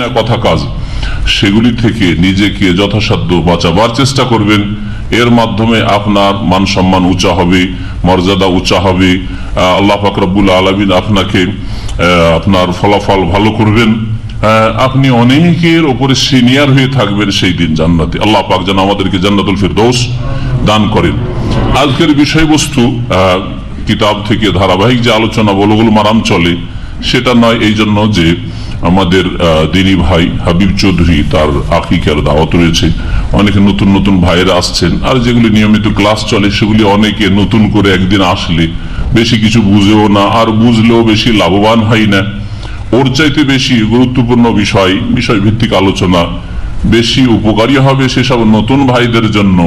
না কথা কাজ। সেগুলি থেকে নিজেকে যথাসাধ্য বাঁচাবার চেষ্টা করবেন। এর মাধ্যমে আপনার মান সম্মান উঁচা হবে, মর্যাদা উঁচা হবে। আল্লাহ ফাকরাবুল আলমিন আপনাকে আপনার ফলাফল ভালো করবেন। আপনি অনেকের ওপরে সিনিয়র হয়ে থাকবেন সেই দিন জান্নাতে। আল্লাহ পাক যেন আমাদেরকে জান্নাতুল ফিরদৌস দান করেন। আজকের বিষয়বস্তু কিতাব থেকে ধারাবাহিক যে আলোচনা বলগুল মারাম চলে, সেটা নয় এই জন্য যে আমাদের দিনী ভাই হাবিব চৌধুরী তার আকিকার দাওয়াত রয়েছে। অনেকে নতুন নতুন ভাইয়েরা আসছেন। আর যেগুলি নিয়মিত ক্লাস চলে, সেগুলি অনেকে নতুন করে একদিন আসলে বেশি কিছু বুঝেও না, আর বুঝলেও বেশি লাভবান হয় না। ওর চাইতে বেশি গুরুত্বপূর্ণ বিষয় বিষয় ভিত্তিক আলোচনা। বেশি উপকারী হবে সেসব নতুন ভাইদের জন্য।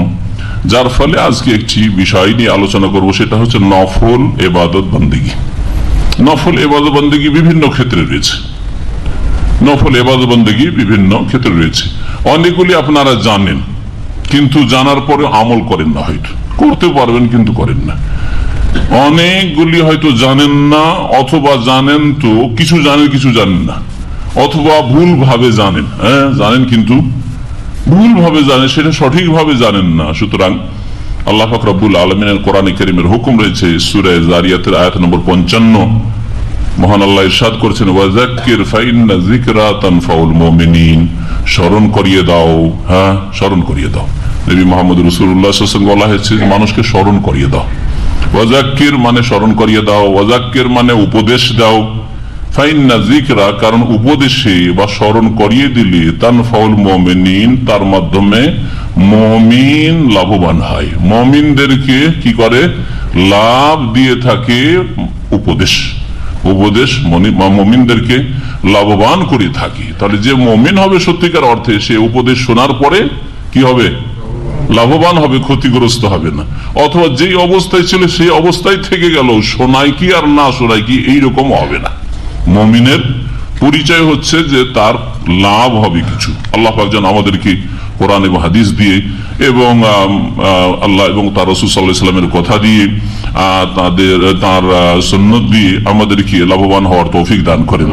যার ফলে আজকে একটি বিষয় নিয়ে আলোচনা করব, সেটা হচ্ছে নফল এবাদত বন্দিগি। নফল এবাদত বন্দিগি বিভিন্ন ক্ষেত্রে রয়েছে। নফল এবাদত বন্দিগি বিভিন্ন ক্ষেত্রে রয়েছে। অনেকগুলি আপনারা জানেন, কিন্তু জানার পরে আমল করেন না হয়তো। করতে পারবেন, কিন্তু করেন না। অনেকগুলি হয়তো জানেন না, অথবা জানেন তো, কিছু জানেন কিছু জানেন না। অথবা ভুল ভাবে জানেন হ্যাঁ জানেন কিন্তু ভুল ভাবে জানেন, সেটা সঠিক ভাবে জানেন না। সুতরাং আল্লাহ ফকরাবুল আলমিনের কোরআন করিমের হুকুম রয়েছে, সুরে জারিয়াতের আয়াত নম্বর পঞ্চান্ন। মহান আল্লাহ ইরশাদ করেছেন ওয়াজাক্কির ফাইন্না যিকরা তানফাউল মুমিনিন। স্মরণ করিয়ে দাও হ্যাঁ স্মরণ করিয়ে দাও। নবী মোহাম্মদ রাসূলুল্লাহ সাল্লাল্লাহু আলাইহি মানুষকে স্মরণ করিয়ে দাও। ওয়াজাক্কির মানে স্মরণ করিয়ে দাও ওয়াজাক্কির মানে উপদেশ দাও। ফাইন্না যিকরা কারণ উপদেশে বা স্মরণ করিয়ে দিলে তানফাউল মুমিনিন, তার মাধ্যমে মমিন লাভবান হয়। মমিনদেরকে কি করে? লাভ দিয়ে থাকে উপদেশ। উপদেশ মমিনদেরকে লাভবান করে থাকি। তাহলে যে মমিন হবে সত্যিকার অর্থে, সে উপদেশ শোনার পরে কি হবে? লাভবান হবে, ক্ষতিগ্রস্ত হবে না। অথবা যেই অবস্থায় ছিল, সেই অবস্থায় থেকে গেল। শোনায় কি আর না শোনায় কি, এইরকম হবে না। মমিনের পরিচয় হচ্ছে যে তার লাভ হবে কিছু। আল্লাহ যেন আমাদেরকে কোরআন এবং হাদিস দিয়ে এবং আল্লাহ এবং তার রসুল সাল্লাহ ইসলামের কথা দিয়ে তাদের তার সন্ন্যত দিয়ে আমাদেরকে লাভবান হওয়ার তৌফিক দান করেন।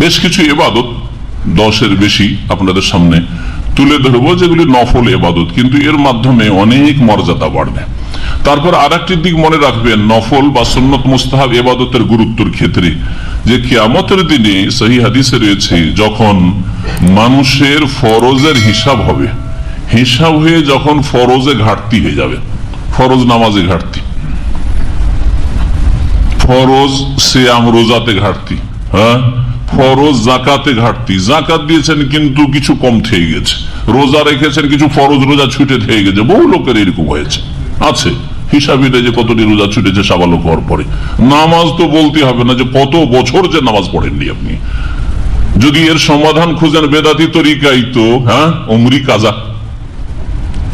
বেশ কিছু এবাদত দশের বেশি আপনাদের সামনে তুলে ধরবো, যেগুলি নফল এবাদত কিন্তু এর মাধ্যমে অনেক মর্যাদা বাড়বে। তারপর আর দিক মনে রাখবেন, নফল বা সন্নত মুস্তাহাব এবাদতের গুরুত্বর ক্ষেত্রে। যে কিয়ামতের দিনে সহি হাদিসে রয়েছে, যখন মানুষের ফরজের হিসাব হবে হিসাব হয়ে যখন ফরজে ঘাটতি হয়ে যাবে, ফরজ নামাজে ঘাটতি। ফরজ সিয়াম রোজাতে ঘাটতি হ্যাঁ? ফরজ জাকাতে ঘাটতি। জাকাত দিয়েছেন কিন্তু কিছু কম থেকে গেছে। রোজা রেখেছেন কিছু ফরজ রোজা ছুটে থেকে গেছে। বহু লোকের এরকম হয়েছে। আছে। হিসাবিটা যে কতটি রোজা ছুটেছে সাবালক হওয়ার পরে। নামাজ তো বলতে হবে না যে কত বছর যে নামাজ পড়েননি আপনি। যদি এর সমাধান খুঁজেন বেদাতি তরিকাই তো হ্যাঁ? অমরি কাজা।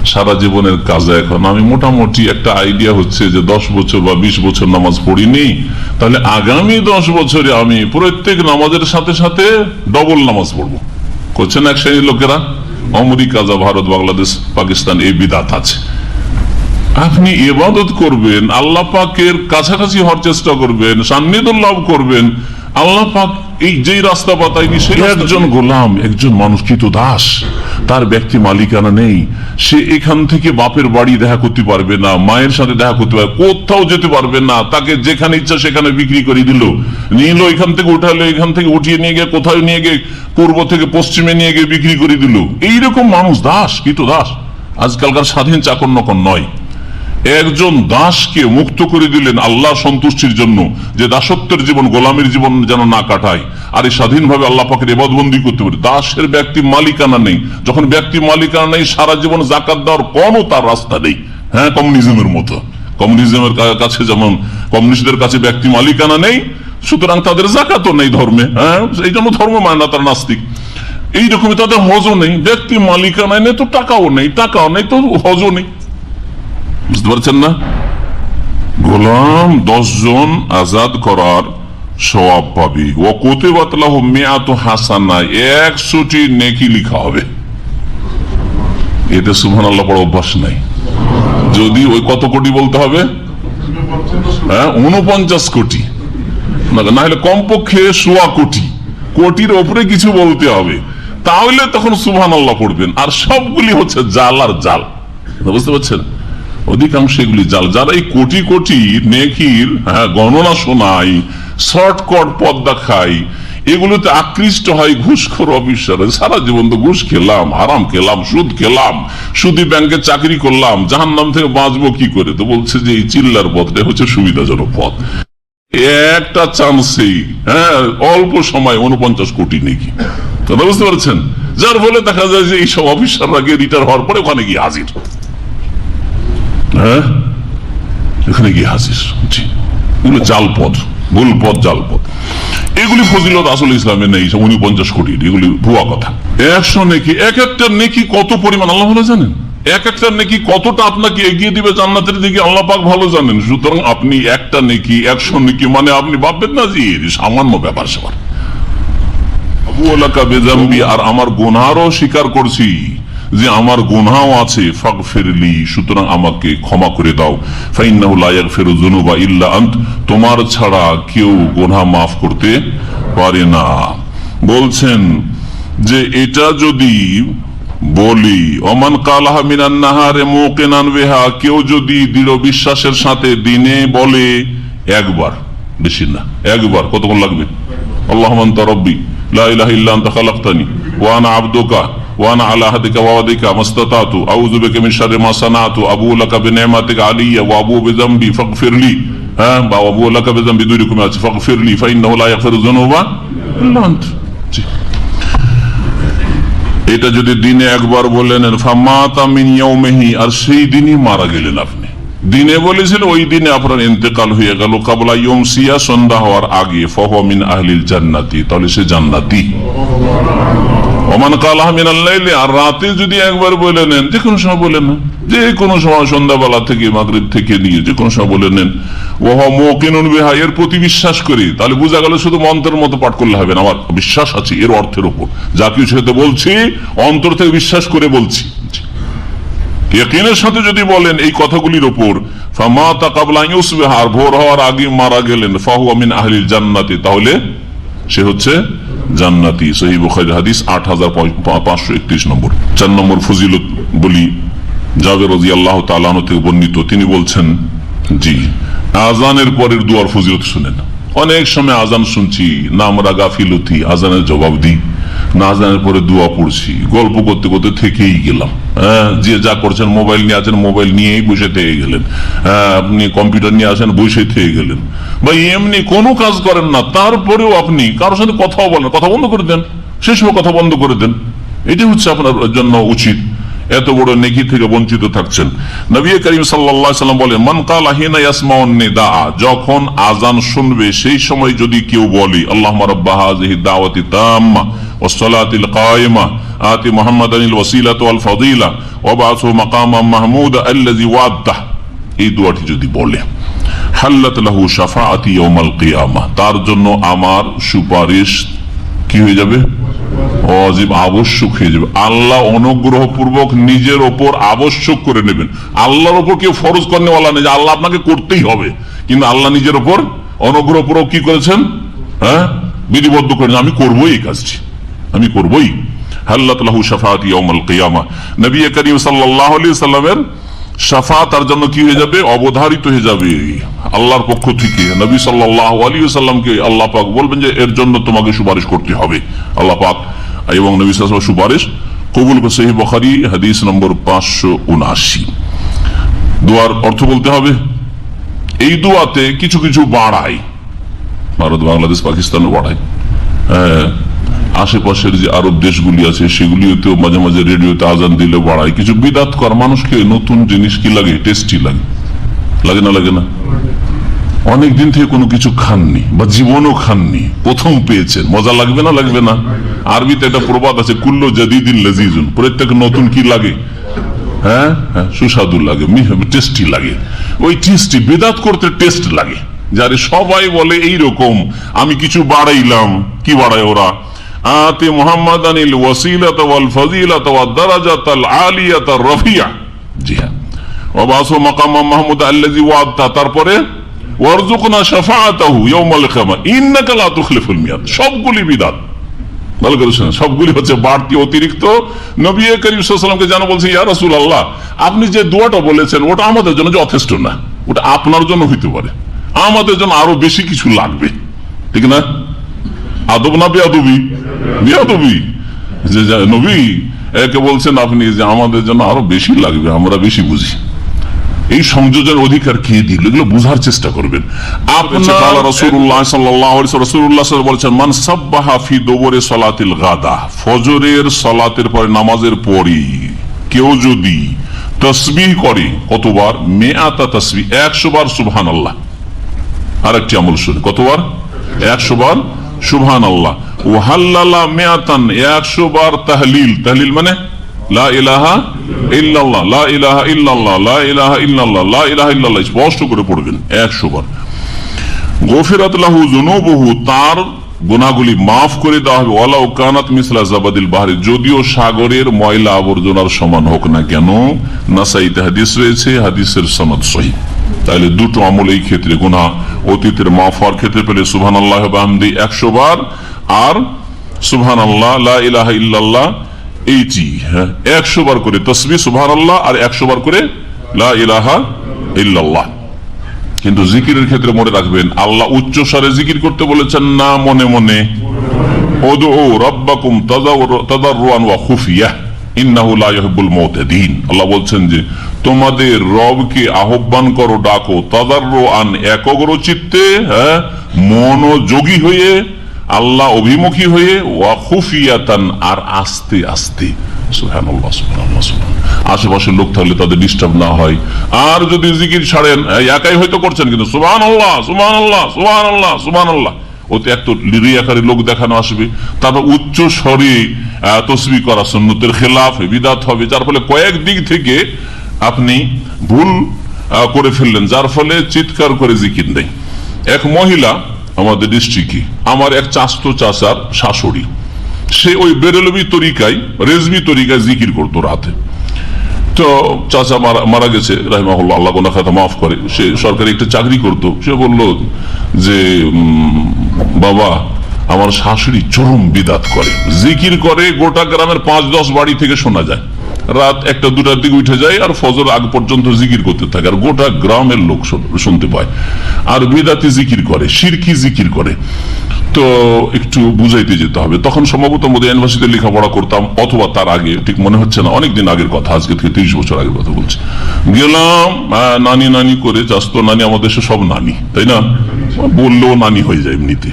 সারা জীবনের কাজে এখন। আমি মোটামুটি একটা আইডিয়া হচ্ছে যে দশ বছর বা বিশ বছর নামাজ পড়িনি, তাহলে আগামী দশ বছরে আমি প্রত্যেক নামাজের সাথে সাথে ডবল নামাজ পড়ব। করছেন এক শ্রেণির লোকেরা? অমরি কাজা ভারত, বাংলাদেশ, পাকিস্তান, এই বিদাত আছে। আপনি ইবাদত করবেন, আল্লাহ পাকের কাছাকাছি হওয়ার চেষ্টা করবেন, সান্নিধ্য লাভ করবেন, আল্লাহ পাক এই যেই রাস্তা পাতায়নি সেই একজন গোলাম একজন মানুষ কিন্তু দাস? তার ব্যক্তি মালিকানা নেই। সে এখান থেকে বাপের বাড়ি দেখা করতে পারবে না মায়ের সাথে দেখা করতে পারবে কোথাও যেতে পারবে না। তাকে যেখানে ইচ্ছা সেখানে বিক্রি করে দিল। নিল এখান থেকে উঠালো এখান থেকে উঠিয়ে নিয়ে গিয়ে কোথাও নিয়ে গিয়ে পূর্ব থেকে পশ্চিমে নিয়ে গিয়ে বিক্রি করে দিল। এইরকম মানুষ দাস কিন্তু দাস? আজকালকার স্বাধীন চাকর নকর নয়। একজন দাসকে মুক্ত করে দিলেন আল্লাহ সন্তুষ্টির জন্য যে দাসত্বের জীবন, গোলামের জীবন যেন না কাটায়। আর এই স্বাধীনভাবে আল্লাহ পাকের এবাদবন্দি করতে পারে। দাসের ব্যক্তি মালিকানা নেই। যখন ব্যক্তি মালিকানা নেই, সারা জীবন জাকাত দেওয়ার কোনো তার রাস্তা নেই। হ্যাঁ কমিউনিজমের মতো। কমিউনিজমের কাছে যেমন কমিউনিস্টদের কাছে ব্যক্তি মালিকানা নেই, সুতরাং তাদের জাকাতও নেই ধর্মে। হ্যাঁ এই জন্য ধর্ম মানে না, তার নাস্তিক। এইরকমই তাদের হজও নেই। ব্যক্তি মালিকানায় নেই তো টাকাও নেই টাকাও নেই তো হজও নেই। বুঝতে পারছেন না গোলাম দশ জন আজাদ করার সবাব পাবি ও কোতে বাতলাহ মেয়াত হাসানা একশোটি নেকি লিখা হবে এতে সুবহান আল্লাহ পড়া অভ্যাস নাই যদি ওই কত কোটি বলতে হবে হ্যাঁ উনপঞ্চাশ কোটি না হলে কমপক্ষে সোয়া কোটি কোটির ওপরে কিছু বলতে হবে তাহলে তখন সুবহান আল্লাহ পড়বেন আর সবগুলি হচ্ছে জাল আর জাল বুঝতে পারছেন অধিকাংশ এগুলি জাল। যারা এই কোটি কোটি নেকির হ্যাঁ গণনা শোনায়, শর্টকট পথ দেখায়, এগুলোতে আকৃষ্ট হয় ঘুষখোর অফিসার। সারা জীবন তো ঘুষ খেলাম আরাম খেলাম, সুদ খেলাম, সুদি ব্যাংকে চাকরি করলাম জাহান নাম থেকে বাঁচবো কি করে? তো বলছে যে এই চিল্লার পথটা হচ্ছে সুবিধাজনক পথ। একটা চান্সেই হ্যাঁ অল্প সময় উনপঞ্চাশ কোটি নাকি। কথা বুঝতে পারছেন? যার ফলে দেখা যায় যে এইসব অফিসাররা গিয়ে রিটায়ার হওয়ার পরে ওখানে গিয়ে হাজির। হ্যাঁ? এখানে গিয়ে জি এগুলো জাল ভুল পথ জাল পথ এগুলি ফজিলত নেই কোটি, এগুলি ভুয়া কথা। একশো নেকি, এক নেকি কত পরিমাণ, আল্লাহ ভালো জানেন? এক নেকি কতটা আপনাকে এগিয়ে দিবে জান্নাতের দিকে, আল্লাহ পাক ভালো জানেন। সুতরাং আপনি একটা নেকি, একশো নেকি মানে আপনি ভাববেন না যে সামান্য ব্যাপার বেজাম্বি, আর আমার গুনারও স্বীকার করছি। যে আমার গুনাও আছে ফাঁক ফেরলি সুতরাং আমাকে ক্ষমা করে দাও। ফাইনাহুল্লাহ ফেরুজনু বা ইল্লা আন্ত, তোমার ছাড়া কেউ গোনা মাফ করতে পারে না। বলছেন যে এটা যদি বলি অমান কালাহা মিনান্নাহারে মোকেনান বেহা, কেউ যদি দৃঢ় বিশ্বাসের সাথে দিনে বলে, একবার, বেশি না, একবার, কতক্ষণ লাগবে? আল্লাহমান তরব্বি লাহ ইল্লাহ খালাক্তানি ওয়ান আব্দোকা। وانا عبدك وانا على عهدك ووعدك ما استطعت اعوذ بك من شر ما صنعت ابو لك بنعمتك علي وابو بذنبي فاغفر لي ها وابو لك بذنبي دونكم فاغفر لي فانه لا يغفر الذنوب الا انت জি। এটা যদি দিনে একবার বললেন ফামাতা মিন ইয়াউমিহি আর সেই দিনই মারা গেলেন আপনি দিনে বলেছিল ওই দিনে আপনার ইন্তেকাল হয়ে গেল কাবলা ইয়মসিয়া সন্ধ্যা হওয়ার আগে ফহমিন আহলিল জান্নাতি তাহলে সে জান্নাতি ওমান আর রাতে যদি একবার বলে নেন, যে কোনো সময় বলে নেন, যে কোনো সময় সন্ধ্যাবেলা থেকে, মাগরিব থেকে নিয়ে যে কোনো সময় বলে নেন বিহা, এর প্রতি বিশ্বাস করি, তাহলে বোঝা গেল শুধু মন্ত্রের মতো পাঠ করলে হবে না আমার। বিশ্বাস আছে, এর অর্থের উপর। যা কিছু সাথে বলছি, অন্তর থেকে বিশ্বাস করে বলছি। ইয়কিনের সাথে যদি বলেন এই কথাগুলির উপর ফামাতা কাবলা ইউসবিহা, আর ভোর হওয়ার আগে মারা গেলেন ফাহু আমিন আহলিল জান্নাতি, তাহলে সে হচ্ছে জান্নাতি সহি বুখারি হাদিস আট হাজার পাঁচশো একত্রিশ নম্বর। চার নম্বর ফজিলত বলি, জাবের রাজি আল্লাহ তালানো থেকে বর্ণিত। তিনি বলছেন, জি আজানের পরের দুয়ার ফজিলত শুনেন। অনেক সময় আজান শুনছি না আমরা গাফিলতি আজানের জবাব দিই। না আজানের পরে দোয়া পড়ছি, গল্প করতে করতে থেকেই গেলাম। যে যা করছেন, মোবাইল নিয়ে আছেন, মোবাইল নিয়েই বসে থেকে গেলেন। হ্যাঁ আপনি কম্পিউটার নিয়ে আসেন, বসে থেকে গেলেন। বা এমনি কোনো কাজ করেন না, তারপরেও আপনি কারোর সাথে কথাও বলেন কথা বন্ধ করে দেন সে সময় কথা বন্ধ করে দেন। এটি হচ্ছে আপনার জন্য উচিত। এত বড় নেকি থেকে বঞ্চিত থাকছেন। নবী করিম সাল্লাম বলেন, মান কাল আহিনা ইয়াসমাউন নিদা যখন আজান শুনবে, সেই সময় যদি কেউ বলে আল্লাহ রাব্বা হাযিহি দাওয়াতি তাম্মা আতি মুহাম্মাদানিল ওয়াসিলাতু ওয়াল ফাদিলা ওয়া বাসু মাকামা মাহমুদা আল্লাযী ওয়াদাহ এই দোয়াটি যদি বলে, হাল্লাত লাহু শাফাআতি ইয়াউমাল কিয়ামা। তার জন্য আমার সুপারিশ কি হয়ে যাবে? অজীব আবশ্যক হয়ে যাবে। আল্লাহ অনুগ্রহ পূর্বক নিজের ওপর আবশ্যক করে নেবেন। আল্লাহর ওপর কেউ ফরজ করেনা নেই যে আল্লাহ আপনাকে করতেই হবে। কিন্তু আল্লাহ নিজের ওপর অনুগ্রহ পূর্বক কি করেছেন? হ্যাঁ? বিধিবদ্ধ করেন আমি করবোই এই কাজটি। আমি করবোই। হাল্লাত লাহু শাফাত ইয়াউমাল কিয়ামা। নবী করিম সাল্লাল্লাহু সাল্লামের শাফা তার জন্য কি হয়ে যাবে? অবধারিত হয়ে যাবে। আল্লাহর পক্ষ থেকে নবী সাল্লাল্লাহু আলাইহি সাল্লামকে আল্লাহ পাক বলবেন যে, এর জন্য তোমাকে সুপারিশ করতে হবে। আল্লাহ পাক, এবং নবী সাল্লাল্লাহু সুপারিশ কবুল সহি বুখারী, হাদিস নম্বর পাঁচশো উনআশি। দোয়ার অর্থ বলতে হবে, এই দোয়াতে কিছু কিছু বাড়ায়। ভারত, বাংলাদেশ, পাকিস্তানও বাড়ায়। হ্যাঁ। আশেপাশের যে আরব দেশগুলি আছে, সেগুলিতেও মাঝে মাঝে রেডিওতে আজান দিলে বাড়ায়। কিছু বিদাত কর, মানুষকে নতুন জিনিস কি লাগে? টেস্টি লাগে। লাগে না লাগে না? অনেক দিন থেকে কোনো কিছু খাননি বা জীবনও খাননি। প্রথম পেয়েছেন। মজা লাগবে না লাগবে না? আরবিতে একটা প্রবাদ আছে, কুল্ল জাদিদিন লাজিজুন। প্রত্যেক নতুন কি লাগে? হ্যাঁ? হ্যাঁ সুস্বাদু লাগে টেস্টি লাগে। ওই টেস্টি, বেদাত করতে টেস্ট লাগে। যারে সবাই বলে এই রকম আমি কিছু বাড়াইলাম। কি বাড়ায় ওরা? আতে মোহাম্মদ আনিল ওয়াল ফাজিলাত ওয়াদ দারাজাত আল আলিয়াত আর রফিয়া। জি হ্যাঁ। মাকাম মাহমুদ ওয়াদতা। তারপরে শাফাআতাহু ইয়াউমাল কিয়ামা ইন্নাকা লা তুখলিফুল মিয়াদ। সবগুলি বিদাত ভালো করে শুনেন। সবগুলি হচ্ছে বাড়তি, অতিরিক্ত। নবী করিম সাল্লামকে বলছে, ইয়া আল্লাহ আপনি যে দোয়াটা বলেছেন, ওটা আমাদের জন্য যথেষ্ট না। ওটা আপনার জন্য হইতে পারে। আমাদের জন্য আরও বেশি কিছু লাগবে। ঠিক না? আদব না বেয়াদবি? নবী, একে বলছেন আপনি যে আমাদের জন্য আরও বেশি লাগবে, আমরা বেশি বুঝি। এই অধিকার কে দিল? এগুলো চেষ্টা করবেন। গাদা ফজরের সলাতের নামাজের পরে কেউ যদি তসবিহ করে, কতবার? মেয়াতা তসবি একশো বার সুবহান আল্লাহ আরেকটি আমল শুনে কতবার? একশো বার সুবহান আল্লাহ একশো বার তাহলিল। তাহলিল মানে স্পষ্ট করে পড়বেন একশো বার গফিরাত তার মাফ করে দেওয়া হবে। যদিও সাগরের ময়লা আবর্জনার সমান হোক না কেন নাসাইতে হাদিস রয়েছে, হাদিসের সনদ সহি। তাহলে দুটো আমল এই ক্ষেত্রে, গুনাহ অতীতের মাফ হওয়ার ক্ষেত্রে পেলে সুবহানাল্লাহ বাহমদি একশো বার আর সুবহানাল্লাহ, লা ইলাহা ইল্লাল্লাহ, এইটি হ্যাঁ একশো বার করে তসবি, সুবহানাল্লাহ, আর একশো বার করে লা ইলাহা কিন্তু জিকিরের ক্ষেত্রে মনে রাখবেন, আল্লাহ উচ্চ স্বরে জিকির করতে বলেছেন, না, মনে মনে। আল্লাহ বলছেন যে, তোমাদের রবকে আহ্বান করো, ডাকো হ্যাঁ মনোযোগী হয়ে আল্লাহ অভিমুখী হয়ে ওয়া খুফিয়াতান আর আস্তে আস্তে। আশেপাশের লোক থাকলে তাদের ডিস্টার্ব না হয়। আর যদি জিকির ছাড়েন একাই হয়তো করছেন কিন্তু সুবাহ আল্লাহ সুবাহ আল্লাহ সুবাহ আল্লাহ সুবাহ আল্লাহ ওতে এক তো লিরি আকারে লোক দেখানো আসবে, তারপর উচ্চ স্বরে তসবি করা সুন্নতের খেলাফ বিদাত হবে, যার ফলে কয়েক দিক থেকে আপনি ভুল করে ফেললেন, যার ফলে চিৎকার করে জিকির নেই। এক মহিলা আমাদের ডিস্ট্রিক্টে আমার এক চাস্তো চাচার শাশুড়ি। সে ওই বেরেলবি তরিকায়, রেজবি তরিকায় জিকির করতো রাতে। তো চাচা মারা মারা গেছে, রাহিমাহুল্লাহ, আল্লাহ গোনা খাতা মাফ করে। সে সরকারি একটা চাকরি করত। সে বলল যে বাবা, আমার শাশুড়ি চরম বিদাত করে। জিকির করে গোটা গ্রামের পাঁচ দশ বাড়ি থেকে শোনা যায়। রাত একটা, দুটার দিকে উঠে যায় আর ফজর আগ পর্যন্ত জিকির করতে থাকে। আর গোটা গ্রামের লোক শুনতে পায়। আর বিদাতি জিকির করে সিরকি জিকির করে। তো একটু বুঝাইতে যেতে হবে। তখন সম্ভবত মোদী ইউনিভার্সিটিতে লেখাপড়া করতাম, অথবা তার আগে, ঠিক মনে হচ্ছে না, অনেকদিন আগের কথা, আজকে থেকে তিরিশ বছর আগের কথা বলছি। গেলাম নানি নানি করে চাস্তো নানি, আমাদের সব নানি, তাই না? বললেও নানি হয়ে যায় এমনিতে।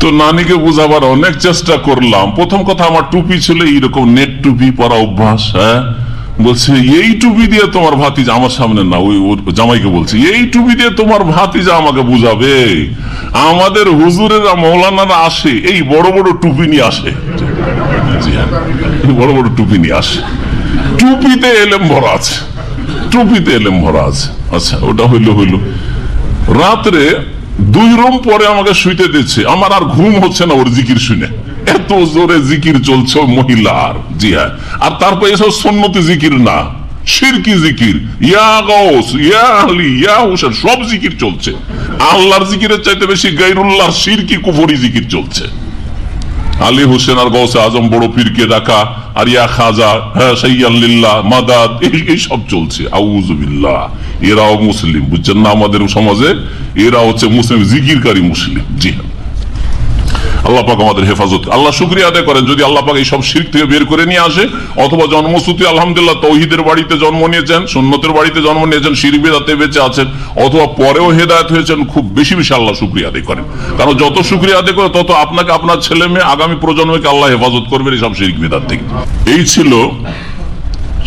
তো নানিকে বোঝাবার অনেক চেষ্টা করলাম। প্রথম কথা আমার টুপি ছিল এইরকম নেট টুপি পরা অভ্যাস হ্যাঁ? বলছে, এই টুপি দিয়ে তোমার ভাতিজা আমার সামনে না, ওই জামাইকে বলছে, এই টুপি দিয়ে তোমার ভাতিজা আমাকে বুঝাবে। আমাদের হুজুরেরা, মৌলানারা আসে, এই বড় বড় টুপি নিয়ে আসে। হ্যাঁ বড় বড় টুপি নিয়ে আসে। টুপিতে এলেম ভরা আছে, টুপিতে এলেম ভরা আছে। আচ্ছা ওটা হইল হইল। রাত্রে দুই রুম পরে আমাকে শুইতে দিচ্ছে। আমার আর ঘুম হচ্ছে না ওর জিকির শুনে। এত জোরে জিকির চলছে মহিলার। জি হ্যাঁ। আর তারপর এসব সন্নতি জিকির না। ইয়া ইয়া ইয়া সব জিকির চলছে। আল্লাহর জিকিরের চাইতে বেশি গাইরুল্লাহ শিরকি কুফরি জিকির চলছে। আলী হোসেন আর গৌসে আজম বড় পীরকে ডাকা, আর ইয়া খাজা হ্যাঁ সৈয়াল্লিল্লা মাদাদ, এই- এই সব চলছে। আউজুবিল্লাহ এরাও মুসলিম, বুঝছেন না আমাদের সমাজে? এরা হচ্ছে মুসলিম, জিকিরকারী মুসলিম। জি হ্যাঁ। আল্লাহ পাক আমাদের হেফাজত। আল্লাহ শুক্রিয়া আদায় করেন, যদি আল্লাহ পাক এই সব শির থেকে বের করে নিয়ে আসে, অথবা জন্মসূত্রে আলহামদুলিল্লাহ তৌহিদের বাড়িতে জন্ম নিয়েছেন, সুন্নতের বাড়িতে জন্ম নিয়েছেন, শির বেদাতে বেঁচে আছেন, অথবা পরেও হেদায়ত হয়েছেন, খুব বেশি বেশি আল্লাহ শুক্রিয়া আদায় করেন। কারণ যত শুক্রিয়া আদায় করে, তত আপনাকে আপনার ছেলে মেয়ে আগামী প্রজন্মকে আল্লাহ হেফাজত করবেন এই সব শিরিক বেদাত থেকে। এই ছিল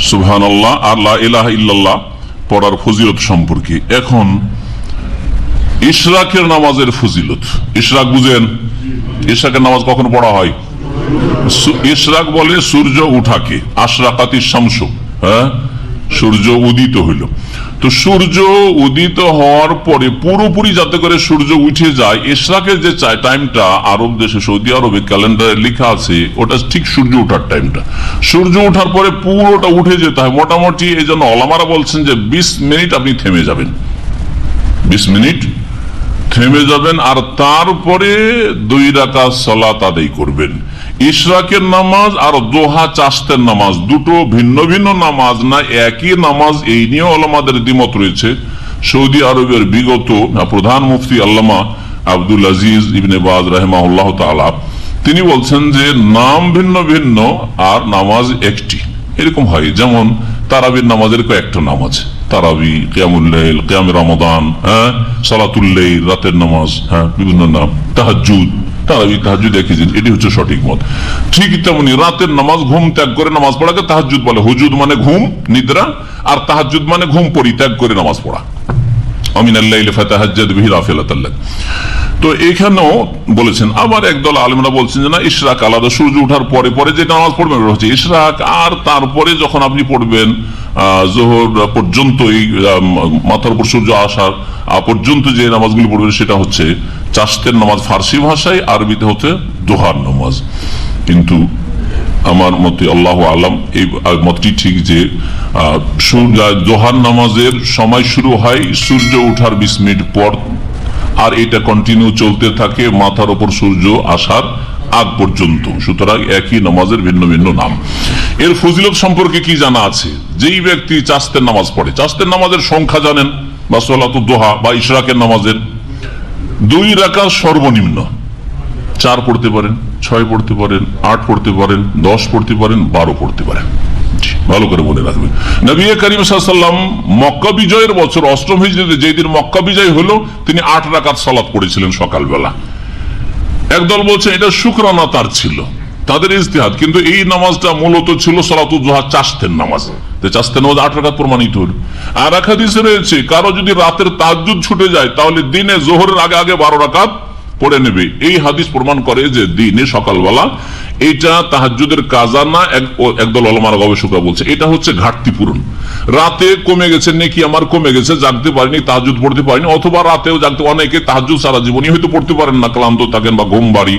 সুবহান আল্লাহ আল্লাহ ইলাহ ইল্লাল্লাহ পড়ার ফজিলত সম্পর্কে। এখন ইশরাকের নামাজের ফজিলত। ইশরাক বুঝেন? ইশরাকের নামাজ কখন পড়া হয়? ইশরাক বলে সূর্য উঠাকে, আশরাকাতি শামস হ্যাঁ? সূর্য উদিত হইল। তো সূর্য উদিত হওয়ার পরে পুরোপুরি যাতে করে সূর্য উঠে যায়, ইশরাকের যে টাইমটা আরব দেশে, সৌদি আরবে ক্যালেন্ডারে লেখা আছে, ওটা ঠিক সূর্য ওঠার টাইমটা সূর্য ওঠার পরে পুরোটা উঠে যেতে হয়। মোটামুটি এই জন্য অলামারা বলছেন যে বিশ মিনিট আপনি থেমে যাবেন। বিশ মিনিট থেমে যাবেন আর তারপরে দুই রাকাত সালাত আদায় করবেন। ইশরাকের নামাজ আর দোহা চাস্তের নামাজ দুটো ভিন্ন ভিন্ন নামাজ না, একই নামাজ এই নিয়ে আলমাদের দ্বিমত রয়েছে। সৌদি আরবের বিগত প্রধান মুফতি আল্লামা আব্দুল আজিজ ইবনে বাজ রাহেমাহুল্লাহ তালা তিনি বলছেন যে নাম ভিন্ন ভিন্ন আর নামাজ একটি। এরকম হয়, যেমন তারাবির নামাজের কয়েকটা নামাজ। তারাবি কিয়ামুল্লাইল কিয়াম রমাদান হ্যাঁ? সালাতুল্লাইল রাতের নামাজ হ্যাঁ? বিভিন্ন নাম। তাহাজুদ তারাবি তাহাজুদ একই জিনিস। এটি হচ্ছে সঠিক মত। ঠিক তেমনি রাতের নামাজ, ঘুম ত্যাগ করে নামাজ পড়াকে তাহাজুদ বলে। হুজুদ মানে ঘুম, নিদ্রা, আর তাহাজুদ মানে ঘুম পরিত্যাগ করে নামাজ পড়া। আল্লাহ ফাতাহাজ্জাদ বিহি রাফিলাতাল্লাহ তো এখানেও বলেছেন আবার একদল আলমরা বলছেন যে না ইশরাক আলাদা সূর্য ওঠার পরে পরে যে নামাজ পড়বেন হচ্ছে ইশরাক। আর তারপরে যখন আপনি পড়বেন জোহর পর্যন্ত এই মাথার উপর সূর্য আসার পর্যন্ত যে নামাজগুলি পড়বেন সেটা হচ্ছে চাষতের নামাজ ফার্সি ভাষায় আরবিতে হচ্ছে দোহার নামাজ। কিন্তু আমার মতে আল্লাহ আলাম এই মতটি ঠিক যে আহ, জোহার নামাজের সময় শুরু হয় সূর্য ওঠার বিশ মিনিট পর আর এটা কন্টিনিউ চলতে থাকে মাথার ওপর সূর্য আসার আগ পর্যন্ত। সুতরাং একই নামাজের ভিন্ন ভিন্ন নাম। এর ফজিলত সম্পর্কে কি জানা আছে? যেই ব্যক্তি চাস্তের নামাজ পড়ে চাস্তের নামাজের সংখ্যা জানেন বা সোলাত, দোহা বা ইশরাকের নামাজের। দুই রাকাত সর্বনিম্ন। চার পড়তে পারেন, ছয় পড়তে পারেন, আট পড়তে পারেন, দশ পড়তে পারেন, বারো পড়তে পারেন। ভালো করে মনে রাখবেন। নবী করিম সাল্লাম মক্কা বিজয়ের বছর অষ্টম হিজড়িতে যেই দিন মক্কা বিজয় হলো, তিনি আট রাকাত সালাত পড়েছিলেন সকালবেলা। একদল বলছে, এটা শুক্রানা তার ছিল। তাদের ইজতিহাদ। কিন্তু এই নামাজটা মূলত ছিল সালাতুজোহা চাষতের নামাজ। তো চাষতের নামাজ আট রাকাত প্রমাণিত হল। আর এক হাদিসে রয়েছে, কারও যদি রাতের তাজ্জুদ ছুটে যায়, তাহলে দিনে জোহরের আগে আগে বারো রাকাত পড়ে নেবে। এই হাদিস প্রমাণ করে যে দিনে সকালবেলা এইটা তাহাজুদের কাজা না একদল অলমার গবেষকরা বলছে। এটা হচ্ছে ঘাটতি পূরণ। রাতে কমে গেছে, নাকি আমার কমে গেছে জাগতে পারিনি তাহাজুদ পড়তে পারিনি, অথবা রাতেও জাগতে অনেকে তাহাজুদ সারা জীবনই হয়তো পড়তে পারেন না, ক্লান্ত থাকেন বা ঘুম বাড়ি।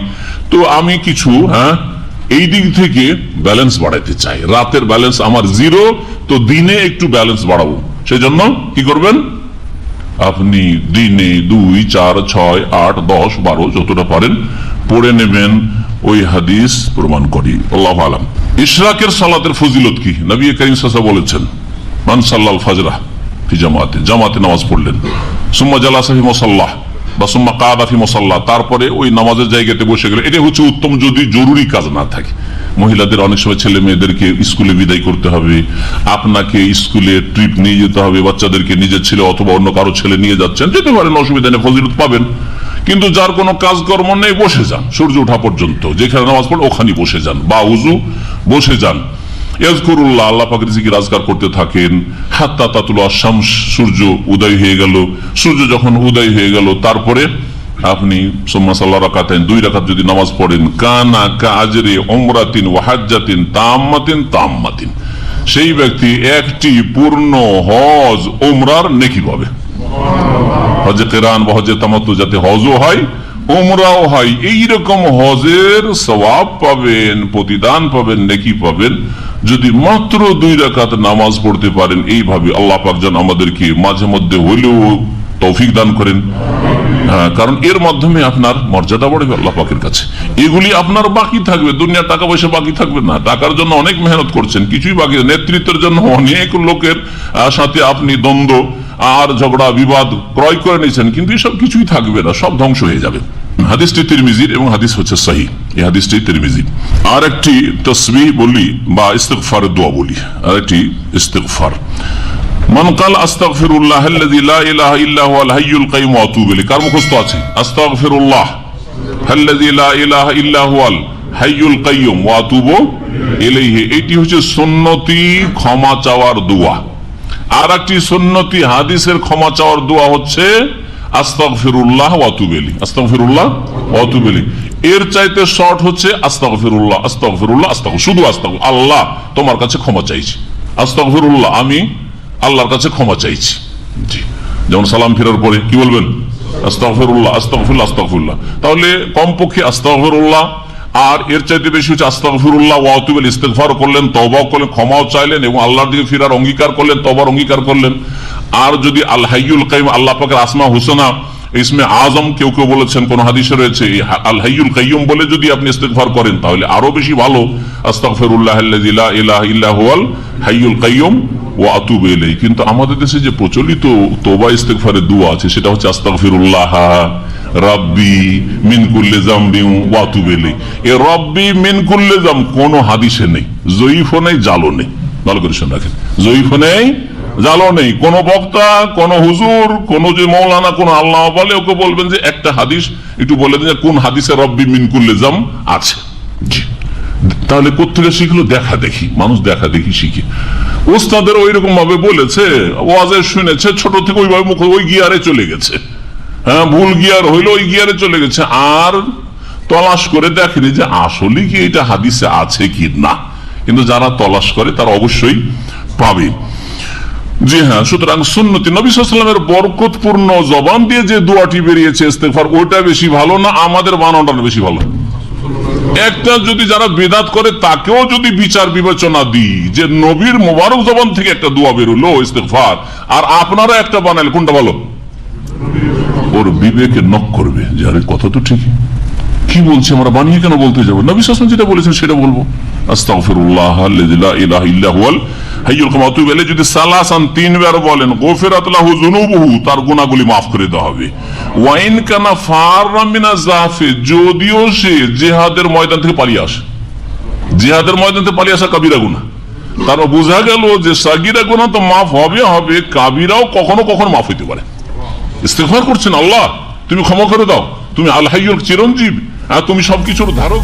তো আমি কিছু হ্যাঁ এই দিক থেকে ব্যালেন্স বাড়াইতে চাই। রাতের ব্যালেন্স আমার জিরো তো দিনে একটু ব্যালেন্স বাড়াবো। সেই জন্য কি করবেন? আপনি দিনে দুই, চার, ছয়, আট, দশ, বারো, যতটা পারেন পড়ে নেবেন ওই হাদিস প্রমাণ করি। আল্লাহ আলম। ইশরাকের সালাতের ফজিলত কি? নবী করিম সাসা বলেছেন, মান সাল্লাল ফাজরা ফি জামাতে। জামাতে নামাজ পড়লেন। সুম্মা জালাসাফি মোসাল্লাহ। বা সুম্মা কাদাফি মোসাল্লাহ তারপরে ওই নামাজের জায়গাতে বসে গেলে এটা হচ্ছে উত্তম যদি জরুরি কাজ না থাকে। মহিলাদের অনেক সময় ছেলে মেয়েদেরকে স্কুলে বিদায় করতে হবে, আপনাকে স্কুলে ট্রিপ নিয়ে যেতে হবে, বাচ্চাদেরকে নিজের ছেলে অথবা অন্য কারও ছেলে নিয়ে যাচ্ছেন, যেতে পারেন, অসুবিধা নেই, ফজিলত পাবেন। কিন্তু যার কোনো কাজকর্ম নেই, বসে যান, সূর্য ওঠা পর্যন্ত। যেখানে নামাজ পড়ে ওখানে বসে যান, বা উজু, বসে যান। ইয়াজকুরুল্লাহ, আল্লাহ পাকের জিকির আজকার করতে থাকেন। হাত্তা তাতুল আসাম সূর্য উদয় হয়ে গেল। সূর্য যখন উদয় হয়ে গেল, তারপরে আপনি সোম্মা সাল্লাহ রাকাতেন দুই রাকাত যদি নামাজ পড়েন, কানা কাজরে ওমরাতিন ওয়াহাজ্জাতিন তাম্মাতিন তাম্মাতিন। সেই ব্যক্তি একটি পূর্ণ হজ ওমরার নেকি পাবে। হজে কেরান বা হজে তামাত্তু যাতে হজও হয় ওমরাও হয় এইরকম হজের সওয়াব পাবেন প্রতিদান পাবেন নেকি পাবেন। যদি মাত্র দুই রাকাত নামাজ পড়তে পারেন এইভাবে আল্লাহ পাক যেন আমাদেরকে মাঝে মধ্যে হইলেও তৌফিক দান করেন। হ্যাঁ, কারণ এর মাধ্যমে আপনার মর্যাদা বাড়বে আল্লাহ পাকের কাছে। এগুলি আপনার বাকি থাকবে দুনিয়ার টাকা পয়সা বাকি থাকবে না। টাকার জন্য অনেক মেহনত করছেন কিছুই বাকি নেতৃত্বের জন্য অনেক লোকের সাথে আপনি দ্বন্দ্ব। আর ঝগড়া, বিবাদ, ক্রয় করে নিয়েছেন, কিন্তু এসব কিছুই থাকবে না, সব ধ্বংস হয়ে যাবে। হাদিসটি তিরমিজির এবং হাদিস হচ্ছে সহি। এই হাদিসটি তিরমিজির আর একটি তসবি বলি বা ইস্তেকফার দোয়া বলি। আর একটি ইস্তেকফার কার মুখস্থ আছে? এটি হচ্ছে সুন্নতি ক্ষমা চাওয়ার দোয়া। আর একটি সুন্নতি হাদিসের ক্ষমা চাওয়ার দোয়া হচ্ছে, আস্তাগফিরুল্লাহ ওয়া আতুবু ইলাইহি আস্তাগফিরুল্লাহ ওয়া আতুবু এর চাইতে হচ্ছে শুধু আল্লাহ তোমার কাছে ক্ষমা চাইছি। আমি আল্লাহর কাছে ক্ষমা চাইছি। জি। যেমন সালাম ফেরার পরে কি বলবেন? আস্তাগফিরুল্লাহ আস্তাগফিরুল্লাহ। তাহলে কমপক্ষে আস্তাগফিরুল্লাহ আর এর চাইতে বেশি হচ্ছে আস্তাগফিরুল্লাহ ওয়া আতুবিল ইস্তেগফার করলেন, তওবাও করলেন, ক্ষমাও চাইলেন এবং আল্লাহর দিকে ফিরার অঙ্গীকার করলেন, তওবার অঙ্গীকার করলেন। আর যদি আল হাইয়ুল কাইম আল্লাহ পাকের আসমা হুসনা, ইসমে আজম কেউ কেউ বলেছেন, কোন হাদিসে রয়েছে, এই হা- আল হাইয়ুল কাইয়ুম বলে যদি আপনি ইস্তেগফার করেন, তাহলে আরও বেশি ভালো, আস্তাগফিরুল্লাহ ইলাহা ইল্লা হুয়াল হাইয়ুল কাইয়ুম ওয়া কিন্তু আমাদের দেশে যে প্রচলিত তোবা ইস্তেকফারের দোয়া আছে, সেটা হচ্ছে আস্তাগফিরুল্লাহ। রাব্বি মিন কুল্লি জামবিন ওয়া আতুবু ইলাইহি। রব্বি মিন কুল্লি জাম, কোনো হাদিসে নেই, জয়ীফও নেই, জালও নেই। ভালো করে শুনে রাখেন। জয়ীফও নেই জালো নেই। কোন বক্তা, কোন হুজুর, কোন যে মৌলানা, কোন আল্লাহ বলে, ওকে বলবেন যে একটা হাদিস, একটু বলে দিন যে কোন হাদিসে রব্বি মিন কুল্লি জাম আছে। তাহলে কোথেকে শিখলো? দেখা দেখি। মানুষ দেখা দেখি শিখে। ওস্তাদের ওই রকম ভাবে বলেছে, ওয়াজে শুনেছে, ছোট থেকে ওইভাবে মুখ ওই গিয়ারে চলে গেছে। হ্যাঁ ভুল গিয়ার হইল, ওই গিয়ারে চলে গেছে। আর তলাশ করে দেখেনি যে আসলে কি এটা হাদিসে আছে কি না। কিন্তু যারা তলাশ করে, তারা অবশ্যই পাবে। জি হ্যাঁ সুতরাং সুন্নতি, নবী বরকতপূর্ণ জবান দিয়ে যে দোয়াটি বেরিয়েছে ইস্তেফার ওটা বেশি ভালো না, আমাদের বানানোটা বেশি ভালো? একটা যদি যারা বেদাত করে, তাকেও যদি বিচার বিবেচনা দিই যে নবীর মোবারক জবান থেকে একটা দোয়া বেরোলো ইস্তেফার আর আপনারা একটা বানালে কোনটা ভালো? ওর বিবেকে নক করবে যে কথা তো ঠিকই। কি বলছে? আমরা বানিয়ে কেন বলতে যাব? নবী সাসন যেটা বলেছেন সেটা বলব। যদি সালাসান তিনবার বলেন তার maaf করে দেওয়া হবে। ওয়া ইন কানা ফাররা মিনা জাফি যদিও সে জিহাদের ময়দান থেকে পালিয়ে আসে। জিহাদের ময়দান থেকে পালিয়ে আসা কাবিরা গুনাহ। তার বোঝা গেল যে সাগিরা গুনাহ তো মাফ হবে হবে। কাবিরাও কখনো কখনো মাফ হইতে পারে। ইস্তেগফার করছেন আল্লাহ তুমি ক্ষমা করে দাও। তুমি আল্লাহ চিরঞ্জীব। আর তুমি সবকিছুর ধারক।